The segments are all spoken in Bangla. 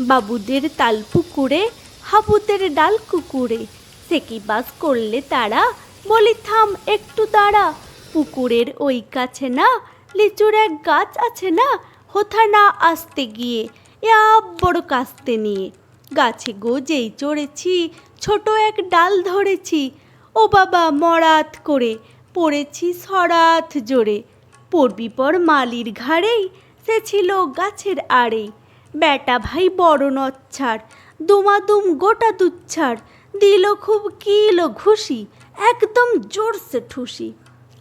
বাবুদের তাল পুকুরে, হাবুদের ডাল কুকুরে। সেকি বাস করলে তারা, বলি, থাম, একটু দাঁড়া। পুকুরের ওই কাছে না, লিচুর এক গাছ আছে না, হোথা না আসতে গিয়ে ইয়া বড় কাস্তে নিয়ে। গাছে গো যেই চড়েছি, ছোট এক ডাল ধরেছি, ও বাবা মরাত করে পড়েছি সরাত জোরে। পড়বি পর মালির ঘাড়েই, সে ছিল গাছের আড়েই বেটা ভাই বড় নচ্ছাড় দুমাদুম গোটা দুচ্ছাড় দিল খুব কিলো ঘুষি, একদম জোরসে ঠুসি।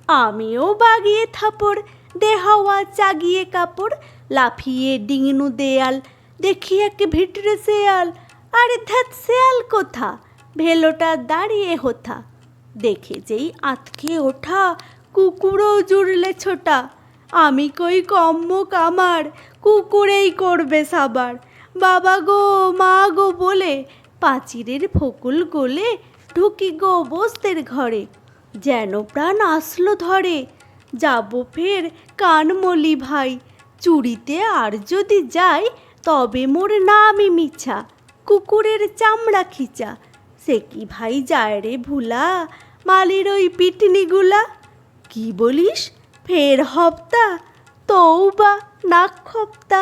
আমিও বাগিয়ে থাপড়, দেহাওয়া চাগিয়ে কাপড়, লাফিয়ে ডিঙনু দেয়াল, দেখি এক ভিটরে শেয়াল, আরে ধ্যাত শেয়াল কোথা? ভেলোটা দাঁড়িয়ে হোথা। দেখে যেই আতকে ওঠা, কুকুরও জুড়লে ছোটা। আমি কই কম্মক আমার, কুকুরেই করবে সাবার। বাবা গো, মা গো বলে পাঁচিরের ফকুল গোলে ঢুকি গো বস্তের ঘরে। যেন প্রাণ আসলো ধরে, যাব ফের কানমলি ভাই। চুরিতে আর যদি যাই, তবে মোর নামই মিছা, কুকুরের চামড়া খিচা। সে কি ভাই যায় রে ভুলা, মালির ওই পিটনিগুলা? কি বলিস? ফের হপ্তা তৌবা নাক খপ্তা